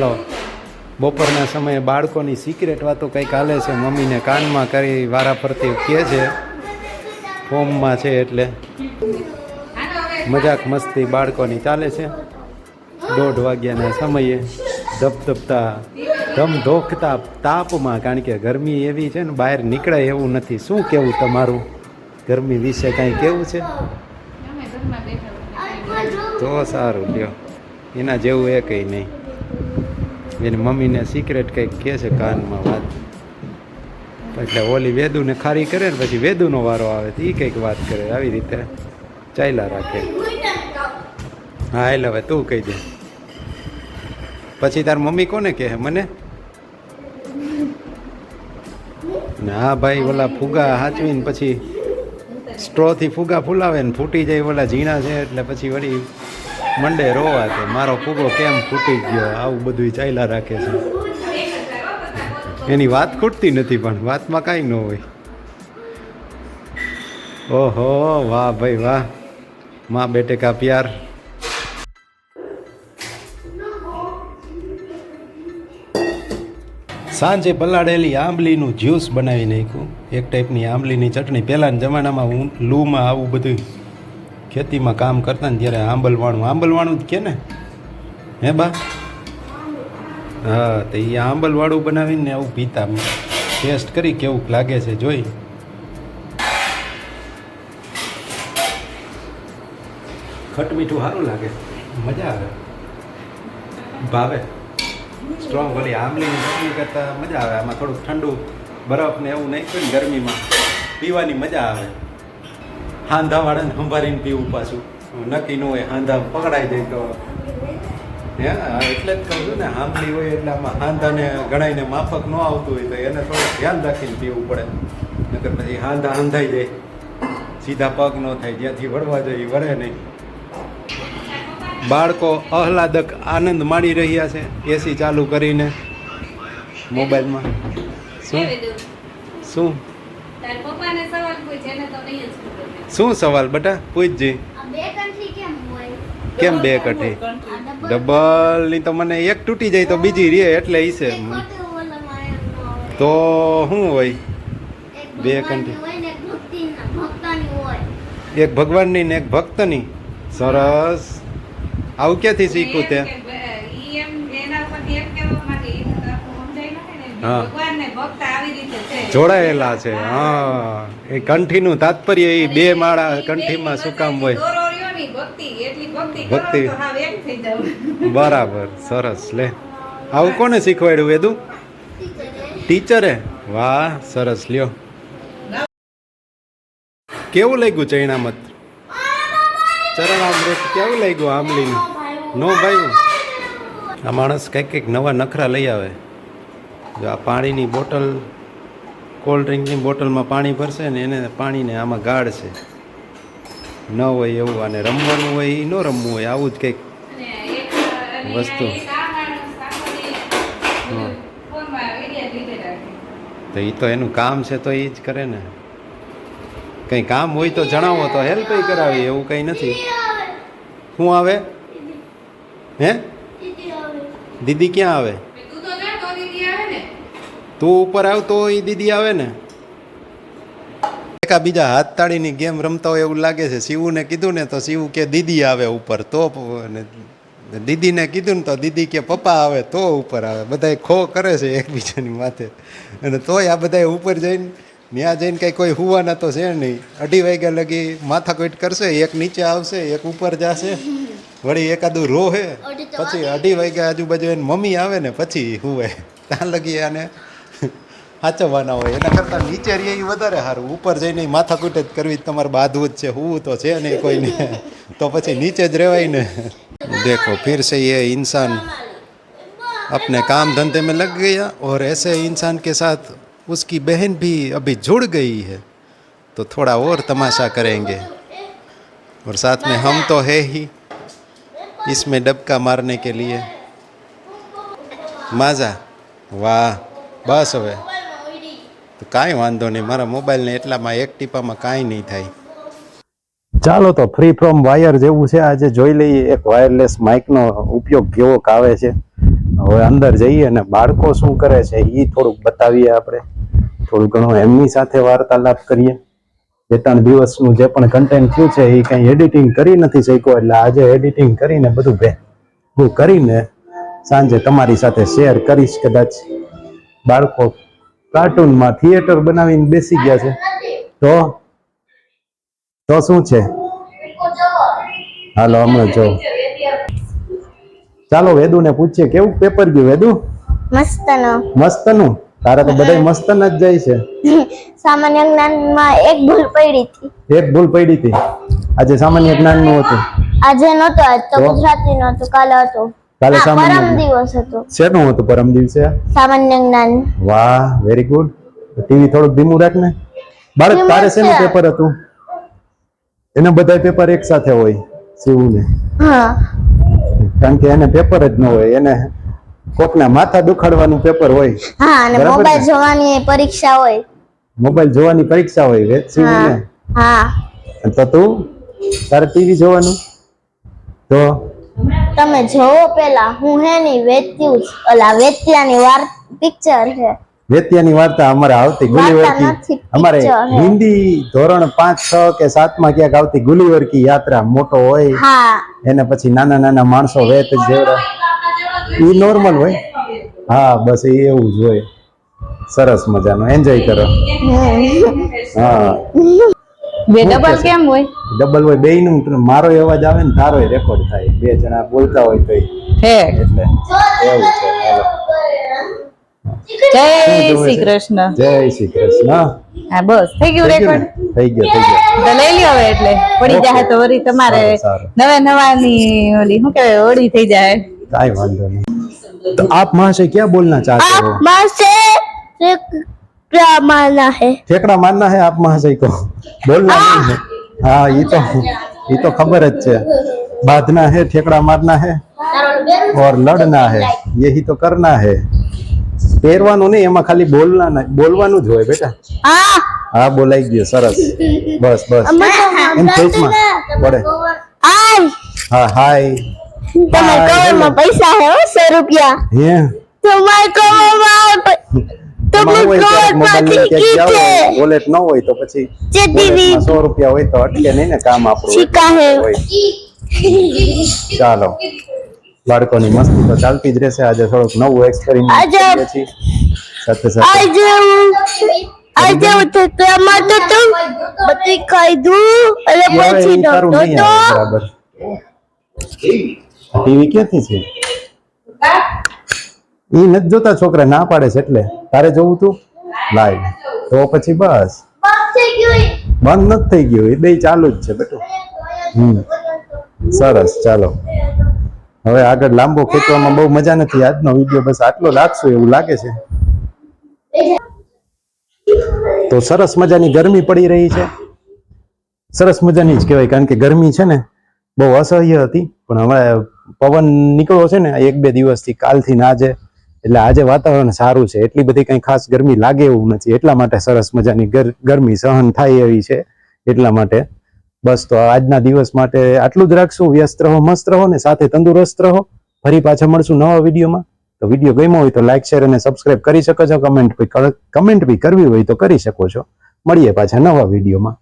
ચાલો બપોરના સમયે બાળકોની સિક્રેટ વાતો કંઈક હાલે છે. મમ્મીને કાનમાં કરી વારા ફરતી કહે છે. ફોર્મમાં છે એટલે. મજાક મસ્તી બાળકોની ચાલે છે. દોઢ વાગ્યાના સમયે ધબધબતા ધમધોખતા તાપમાં કારણ કે ગરમી એવી છે ને બહાર નીકળાય એવું નથી. શું કેવું તમારું? ગરમી વિશે કાંઈ કેવું છે? તો સારું લ્યો. એના જેવું એ કંઈ નહીં. એની મમ્મીને સિક્રેટ કંઈક કહે છે કાનમાં વાત. એટલે ઓલી વેદુને ખારી કરે ને પછી વેદુનો વારો આવે તો એ કંઈક વાત કરે. આવી રીતે ચાલ્યા રાખે. હા એટલે હવે તું કહી દે. પછી તાર મમ્મી કોને કહે મને? હા ભાઈ, ઓલા ફુગા હાચવીને પછી સ્ટ્રોથી ફુગા ફૂલાવે ને ફૂટી જાય ઓલા ઝીણા છે એટલે પછી વળી મંડે રોવા કે મારો ફુગો કેમ ફૂટી ગયો? આવું બધું ચાલ્યા રાખે છે. એની વાત ખૂટતી નથી પણ વાતમાં કાંઈ ન હોય. ઓહો, વાહ ભાઈ, વાહ. માં બેટે કા પ્યાર? સાંજે પલાળેલી આંબલીનું જ્યુસ બનાવી નાખ્યું. એક ટાઈપની આંબલીની ચટણી પહેલાંના જમાનામાં હું લૂમાં આવું બધું ખેતીમાં કામ કરતા ને ત્યારે આંબલવાણું. આંબલવાણું જ કે ને? હે બા? હા તો એ આંબલવાળું બનાવીને આવું પીતા. ટેસ્ટ કરી કેવું લાગે છે જોઈ. ખટ મીઠું સારું લાગે. મજા આવે. ભાવે. સ્ટ્રોંગ ઓલી આંબલીની ચટણી કરતાં મજા આવે. આમાં થોડુંક ઠંડુ બરફ ને એવું નહીં ગરમીમાં. પીવાની મજા આવે. હાંધાવાળાને સંભાળીને પીવું પાછું. નક્કી ન હોય હાંધા પકડાઈ જાય તો. હે? એટલે જ કહું છું ને આંબલી હોય એટલે આમાં હાંધાને ગણાઈને માફક ન આવતું હોય તો એને થોડુંક ધ્યાન રાખીને પીવું પડે. નકર પછી હાંધા હાંધાઈ જાય. સીધા પગ ન થાય જ્યાંથી વળવા જાય એ વળે નહીં. બાળકો આહલાદક આનંદ માણી રહ્યા છે એસી ચાલુ કરીને મોબાઈલમાં. શું? શું? તાર પપ્પાને સવાલ પૂછે એને તો નહીં જ. શું સવાલ બેટા? પૂછજે આ બે country કેમ બે કઠી ડબલની તો મને એક તૂટી જાય તો બીજી રે એટલે ઈ છે. તો શું હોય? બે ને એક ભગવાનની ને એક ભક્તની? સરસ. આવું ક્યાંથી શીખવું તે એમ કે બ- ઈ એમ એના ઉપરથી એમ કહેવા માંગે, ઈ તો આખું સમજાય નથી ને. હા. જોડાયેલા છે. હા. એ કંઠીનું તાત્પર્ય એ બે માળા કંઠીમાં શું કામ હોય. ભક્તિ. બરાબર સરસ. લે. આવું કોને શીખવાડ્યું વેદું? ટીચરે ટીચરે. વાહ સરસ. લ્યો. કેવું લાગ્યું ચૈણામત? ચરણામૃત કેવું લાગ્યું આંબલીનું? નો ભાઈ. આ માણસ કંઈક કંઈક નવા નખરા લઈ આવે. જો આ પાણીની બોટલ કોલ્ડ ડ્રિંકની બોટલમાં પાણી ભરશે ને એને પાણીને આમાં ગાળશે ન હોય એવું અને રમવાનું હોય એ ન રમવું હોય આવું જ કંઈક વસ્તુ. તો એ તો એનું કામ છે તો એ જ કરે ને. કંઈ કામ હોય તો જણાવો તો હેલ્પ કરાવી એવું કંઈ નથી. શું આવે? હે? દીદી ક્યાં આવે તું તો જા તો દીદી આવે ને તું ઉપર આવતો એ દીદી આવે ને. એકા બીજા હાથ તાળીની ગેમ રમતા હોય એવું લાગે છે. શિવુને કીધું ને તો શિવ કે દીદી આવે ઉપર તો દીદીને કીધું ને તો દીદી કે પપ્પા આવે તો ઉપર આવે. બધાય ખો કરે છે એકબીજાની માથે. અને તોય આ બધાય ઉપર જઈને ત્યાં જઈને કંઈ કોઈ હુવાના તો છે નહીં. અઢી વાગ્યા લગી માથાકૂટ કરશે એક નીચે આવશે એક ઉપર જશે. વળી એકાદું રોહે. પછી અઢી વાગ્યા આજુબાજુ એની મમ્મી આવે ને પછી હુવે ત્યાં લગી આને સાચવવાના હોય એના કરતાં નીચે રહીએ એ વધારે સારું ઉપર જઈને ઈ માથાકૂટ જ કરવી તમારે બાંધવું જ છે હુવું તો છે નહીં કોઈને તો પછી નીચે જ રહેવાય ને देखो फिर से ये इंसान अपने काम धंधे में लग गया और ऐसे इंसान के साथ उसकी बहन भी अभी जुड़ गई है तो थोड़ा और तमाशा करेंगे और साथ में हम तो है ही इसमें डबका मारने के लिए માઝા વાહ બસ હવે મોબાઈલમાં ઉડી. તો કાંઈ વાંધો નહીં. મારા મોબાઈલને એટલામાં એક ટીપામાં કાંઈ નહીં થાય. ચાલો તો ફ્રી ફ્રોમ વાયર જેવું છે. આજે જોઈ લઈએ એક વાયરલેસ માઇકનો ઉપયોગ કેવો આવે છે. હવે અંદર જઈએ અને બાળકો શું કરે છે એ થોડુંક બતાવીએ આપણે. થોડું ઘણું એમની સાથે વાર્તાલાપ કરીએ. બે ત્રણ દિવસનું જે પણ કન્ટેન્ટ થયું છે એ કંઈ એડિટિંગ કરી નથી શક્યો. એટલે આજે એડિટિંગ કરીને બધું ભેગું કરીને સાંજે તમારી સાથે શેર કરીશ કદાચ. બાળકો કાર્ટૂનમાં થિયેટર બનાવીને બેસી ગયા છે. તો તો શું છે? હાલો હમણાં જો. ચાલો વેદુને પૂછીએ કેવું પેપર ગયું વેદુ? મસ્ત મસ્તનું? તારા તો બધા મસ્તન જ જાય છે. સામાન્ય જ્ઞાનમાં એક ભૂલ પડી હતી. એક ભૂલ પડી હતી. આજે સામાન્ય જ્ઞાનનું હતું. આજે નહોતો આજ તો તો? ગુજરાતી નહોતું કાલે હતું. કાલે સામાન્ય પરમ દિવસ. હતો. શેનું હતું પરમ દિવસે? સામાન્ય જ્ઞાન. વાહ વેરી ગુડ ટીવી થોડુંક ધીમું રાખ ને બાળક તારે શેનું પેપર હતું? એના બધા પેપર એક સાથે હોય શિવને. હા. કારણ કે એને પેપર જ ન હોય એને કોકના માથા દુખાડવાનું પેપર હોય. હા અને મોબાઈલ જોવાની પરીક્ષા હોય. મોબાઈલ જોવાની પરીક્ષા હોય વેદ શિવને. ને હા તો તું તારે ટીવી જોવાનું? તો? તમે જોવો પેલા હું હે ની વેત્યું. ઓલા વેત્યાની વાર પિક્ચર છે. વેત્યાની વાર્તા અમારે આવતી ગુલીવરકી અમારે હિન્દી ધોરણ પાંચ છ કે સાતમાં ક્યાંક આવતી ગુલીવરકી યાત્રા મોટો હોય એને પછી નાના નાના માણસો વેત જેવડા. એ નોર્મલ હોય. હા બસ એ એવું જ હોય. સરસ મજાનો. એન્જોય કરો. હા. બે ડબલ કેમ હોય? ડબલ હોય બેયનું મારો અવાજ આવે ને તારો રેકોર્ડ થાય. બે જણા બોલતા હોય તો જય શ્રી કૃષ્ણ જય શ્રી કૃષ્ણ હા બસ. થઈ ગયું રેકોર્ડ થઈ ગયો થઈ ગયો. લઈ લ્યો હવે એટલે. પડી જાય તો વળી તમારે નવા નવાની ઓલી શું કહેવાય ઓળી થઈ જાય. કાઈ વાંધો નહીં. તો આપમાં ક્યાં બોલના ચાહતે આપમાં क्या माना है ठेकड़ा मारना है आप महाशय को बोलना नहीं है हाँ ये तो ये तो खबर જ છે बांधना है ठेकड़ा मारना है और लड़ना है यही तो करना है પહેરવાનું નહીં એમાં ખાલી બોલના નહીં બોલવાનું જ હોય બેટા हाँ હા બોલાઈ ગયો સરસ બસ બસ એમ ફેસમાં પડે આય હા હાય તમારા કવરમાં પૈસા હે હો સો રૂપિયા હે તમારા કવરમાં મોબાઈલ વોલેટ ન હોય તો પછી સો રૂપિયા હોય તો અટકે નહીં ને કામ આપણું. ચાલો બાળકોની મસ્તી તો ચાલતી જ રહેશે. આજે થોડુંક નવું એક્સપેરિમેન્ટ કરીએ છીએ. સાથે સાથે આજે આજે હું થેકલામાં તો તો બધી ખાઈ દઉં અને પછી નહોતો તો બરાબર. ટીવી ક્યાંથી છે? એ નથી જોતા છોકરા ના પાડે છે એટલે. તારે જોવું તું? લાઈવ. તો પછી બસ. બંધ નથી થઈ ગયું. એ બે ચાલુ જ છે બેટું. હમ. સરસ. ચાલો. હવે આગળ લાંબો ખેંચવામાં બહુ મજા નથી. આજનો વીડિયો બસ આટલો લાગશો એવું લાગે છે. તો સરસ મજાની ગરમી પડી રહી છે. સરસ મજાની જ કહેવાય કારણ કે ગરમી છે ને બહુ અસહ્ય હતી. પણ હવે પવન નીકળ્યો છે ને એક બે દિવસથી કાલથી ના આજે એટલે આજે વાતાવરણ સારું છે. એટલી બધી કંઈ ખાસ ગરમી લાગે એવું નથી. એટલા માટે સરસ મજાની ગર- ગરમી સહન થાય એવી છે. એટલા માટે. બસ તો આજના દિવસ માટે આટલું જ રાખશું. વ્યસ્ત રહો, મસ્ત રહો ને સાથે તંદુરસ્ત રહો. ફરી પાછા મળશું નવા વિડીયોમાં. તો વીડિયો ગમ્યો હોય તો લાઇક શેર અને સબસ્ક્રાઇબ કરી શકો છો. કમેન્ટ કમેન્ટ બી કરવી હોય તો કરી શકો છો. મળીએ પાછા નવા વિડીયોમાં.